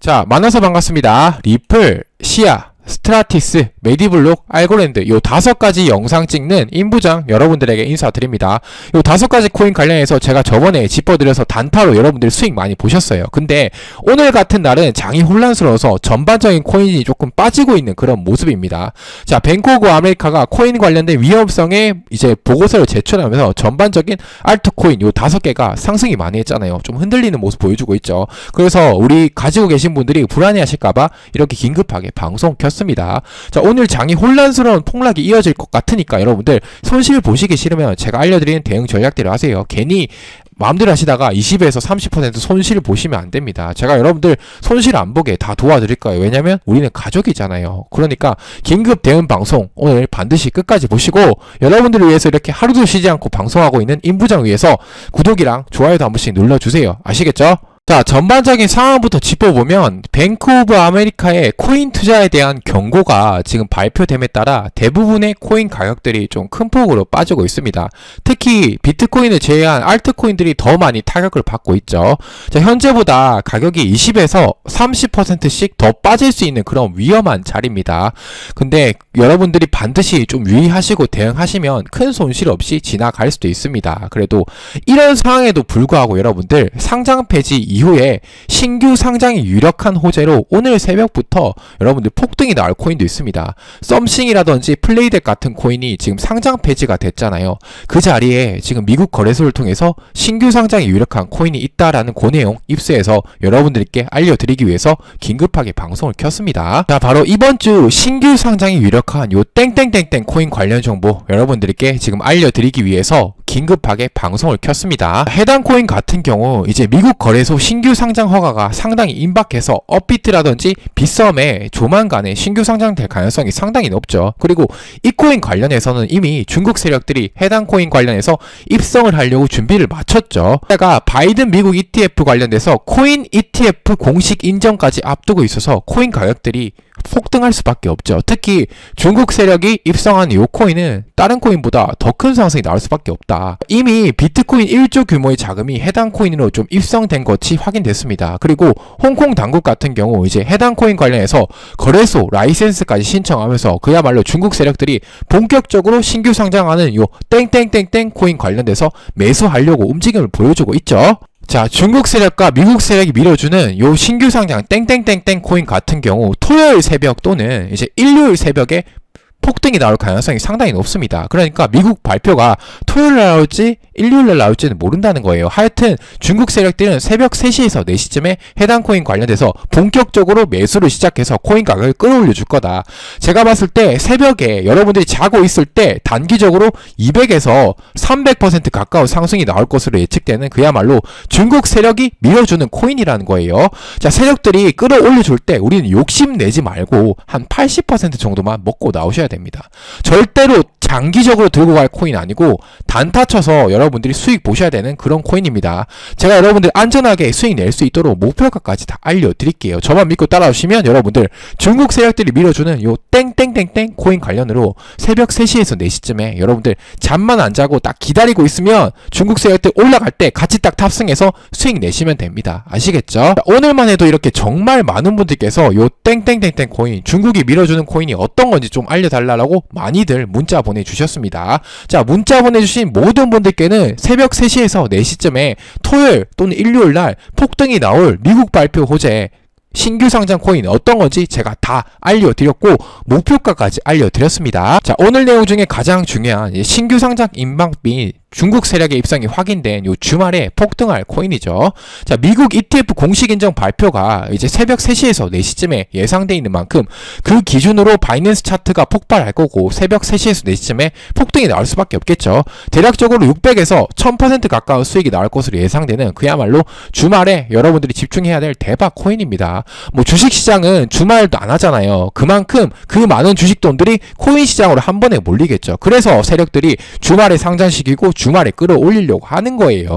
자, 만나서 반갑습니다. 리플, 시아, 스트라티스, 메디블록, 알고랜드 요 다섯 가지 영상 찍는 임부장 여러분들에게 인사드립니다. 요 다섯 가지 코인 관련해서 제가 저번에 짚어드려서 단타로 여러분들 수익 많이 보셨어요. 근데 오늘 같은 날은 장이 혼란스러워서 전반적인 코인이 조금 빠지고 있는 그런 모습입니다. 자, 오브 아메리카가 코인 관련된 위험성에 이제 보고서를 제출하면서 전반적인 알트코인 요 다섯 개가 상승이 많이 했잖아요. 좀 흔들리는 모습 보여주고 있죠. 그래서 우리 가지고 계신 분들이 불안해하실까봐 이렇게 긴급하게 방송 켰습니다. 자, 오늘 장이 혼란스러운 폭락이 이어질 것 같으니까 여러분들 손실 보시기 싫으면 제가 알려드리는 대응 전략대로 하세요. 괜히 마음대로 하시다가 20에서 30% 손실 보시면 안 됩니다. 제가 여러분들 손실 안 보게 다 도와드릴 거예요. 왜냐면 우리는 가족이잖아요. 그러니까 긴급 대응 방송 오늘 반드시 끝까지 보시고 여러분들을 위해서 이렇게 하루도 쉬지 않고 방송하고 있는 임부장 위해서 구독이랑 좋아요도 한 번씩 눌러주세요. 아시겠죠? 자, 전반적인 상황부터 짚어보면 뱅크 오브 아메리카의 코인 투자에 대한 경고가 지금 발표됨에 따라 대부분의 코인 가격들이 좀 큰 폭으로 빠지고 있습니다. 특히 비트코인을 제외한 알트코인들이 더 많이 타격을 받고 있죠. 자, 현재보다 가격이 20에서 30%씩 더 빠질 수 있는 그런 위험한 자리입니다. 근데 여러분들이 반드시 좀 유의하시고 대응하시면 큰 손실 없이 지나갈 수도 있습니다. 그래도 이런 상황에도 불구하고 여러분들 상장 폐지 이후에 신규 상장이 유력한 호재로 오늘 새벽부터 여러분들 폭등이 나올 코인도 있습니다. 썸싱이라든지 플레이덱 같은 코인이 지금 상장 폐지가 됐잖아요. 그 자리에 지금 미국 거래소를 통해서 신규 상장이 유력한 코인이 있다라는 그 내용 입수해서 여러분들께 알려드리기 위해서 긴급하게 방송을 켰습니다. 자, 바로 이번 주 신규 상장이 유력한 요 땡땡땡땡 코인 관련 정보 여러분들께 지금 알려드리기 위해서 긴급하게 방송을 켰습니다. 해당 코인 같은 경우 이제 미국 거래소 신규 상장 허가가 상당히 임박해서 업비트라든지 빗썸에 조만간에 신규 상장될 가능성이 상당히 높죠. 그리고 이 코인 관련해서는 이미 중국 세력들이 해당 코인 관련해서 입성을 하려고 준비를 마쳤죠. 제가 바이든 미국 ETF 관련돼서 코인 ETF 공식 인정까지 앞두고 있어서 코인 가격들이 폭등할 수밖에 없죠. 특히 중국 세력이 입성한 이 코인은 다른 코인보다 더 큰 상승이 나올 수밖에 없다. 이미 비트코인 1조 규모의 자금이 해당 코인으로 좀 입성된 것이 확인됐습니다. 그리고 홍콩 당국 같은 경우 이제 해당 코인 관련해서 거래소 라이센스까지 신청하면서 그야말로 중국 세력들이 본격적으로 신규 상장하는 요 땡땡땡땡 코인 관련돼서 매수하려고 움직임을 보여주고 있죠. 자, 중국 세력과 미국 세력이 밀어주는 요 신규 상장 땡땡땡땡 코인 같은 경우 토요일 새벽 또는 이제 일요일 새벽에 폭등이 나올 가능성이 상당히 높습니다. 그러니까 미국 발표가 토요일 날 나올지 일요일 날 나올지는 모른다는 거예요. 하여튼 중국 세력들은 새벽 3시에서 4시쯤에 해당 코인 관련돼서 본격적으로 매수를 시작해서 코인 가격을 끌어올려 줄 거다. 제가 봤을 때 새벽에 여러분들이 자고 있을 때 단기적으로 200에서 300% 가까운 상승이 나올 것으로 예측되는 그야말로 중국 세력이 밀어주는 코인이라는 거예요. 자, 세력들이 끌어올려 줄 때 우리는 욕심 내지 말고 한 80% 정도만 먹고 나오셔야 됩니다. 절대로 장기적으로 들고 갈 코인 아니고 단타 쳐서 여러분들이 수익 보셔야 되는 그런 코인입니다. 제가 여러분들 안전하게 수익 낼 수 있도록 목표가까지 다 알려드릴게요. 저만 믿고 따라오시면 여러분들 중국 세력들이 밀어주는 요 땡땡땡땡 코인 관련으로 새벽 3시에서 4시쯤에 여러분들 잠만 안 자고 딱 기다리고 있으면 중국 세력들 올라갈 때 같이 딱 탑승해서 수익 내시면 됩니다. 아시겠죠? 오늘만 해도 이렇게 정말 많은 분들께서 요 땡땡땡땡 코인 중국이 밀어주는 코인이 어떤 건지 좀 알려달라 고 많이들 문자 보내주셨습니다. 자 문자 보내주신 모든 분들께는 새벽 3시에서 4시쯤에 토요일 또는 일요일 날 폭등이 나올 미국 발표 호재 신규 상장 코인 어떤 건지 제가 다 알려드렸고 목표가까지 알려드렸습니다. 자 오늘 내용 중에 가장 중요한 신규 상장 인방비 중국 세력의 입성이 확인된 요 주말에 폭등할 코인이죠. 자, 미국 ETF 공식 인정 발표가 이제 새벽 3시에서 4시쯤에 예상돼 있는 만큼 그 기준으로 바이낸스 차트가 폭발할 거고 새벽 3시에서 4시쯤에 폭등이 나올 수밖에 없겠죠. 대략적으로 600에서 1000% 가까운 수익이 나올 것으로 예상되는 그야말로 주말에 여러분들이 집중해야 될 대박 코인입니다. 뭐 주식 시장은 주말도 안 하잖아요. 그만큼 그 많은 주식 돈들이 코인 시장으로 한 번에 몰리겠죠. 그래서 세력들이 주말에 상장시키고 주말에 끌어올리려고 하는 거예요.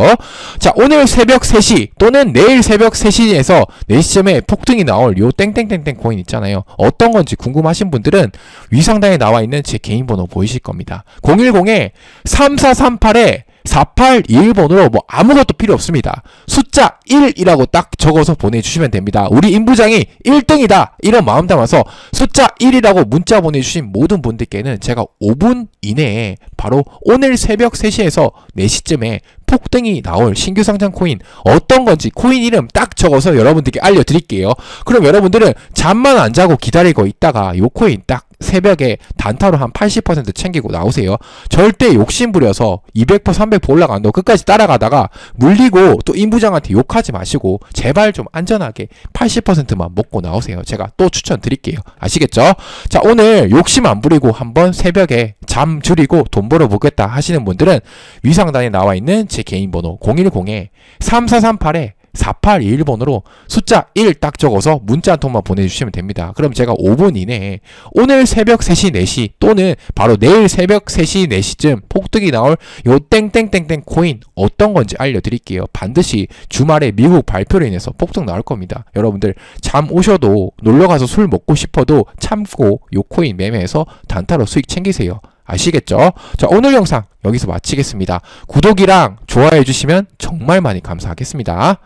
자, 오늘 새벽 3시 또는 내일 새벽 3시에서 4시쯤에 폭등이 나올 요 땡땡땡땡 코인 있잖아요. 어떤 건지 궁금하신 분들은 위상단에 나와 있는 제 개인 번호 보이실 겁니다. 010에 3438에 4821번으로 뭐 아무것도 필요 없습니다. 숫자 1이라고 딱 적어서 보내주시면 됩니다. 우리 임부장이 1등이다! 이런 마음 담아서 숫자 1이라고 문자 보내주신 모든 분들께는 제가 5분 이내에 바로 오늘 새벽 3시에서 4시쯤에 폭등이 나올 신규 상장 코인 어떤 건지 코인 이름 딱 적어서 여러분들께 알려드릴게요. 그럼 여러분들은 잠만 안 자고 기다리고 있다가 요 코인 딱 새벽에 단타로 한 80% 챙기고 나오세요. 절대 욕심 부려서 200% 300% 올라간다고 끝까지 따라가다가 물리고 또 임부장한테 욕하지 마시고 제발 좀 안전하게 80%만 먹고 나오세요. 제가 또 추천드릴게요. 아시겠죠? 자 오늘 욕심 안 부리고 한번 새벽에 잠 줄이고 돈 벌어보겠다 하시는 분들은 위상단에 나와 있는 제 개인 번호 010에 3438에 4821번으로 숫자 1 딱 적어서 문자 한 통만 보내주시면 됩니다. 그럼 제가 5분 이내에 오늘 새벽 3시, 4시 또는 바로 내일 새벽 3시, 4시쯤 폭등이 나올 요 땡땡땡땡 코인 어떤 건지 알려드릴게요. 반드시 주말에 미국 발표로 인해서 폭등 나올 겁니다. 여러분들 잠 오셔도 놀러가서 술 먹고 싶어도 참고 요 코인 매매해서 단타로 수익 챙기세요. 아시겠죠? 자, 오늘 영상 여기서 마치겠습니다. 구독이랑 좋아해 주시면 정말 많이 감사하겠습니다.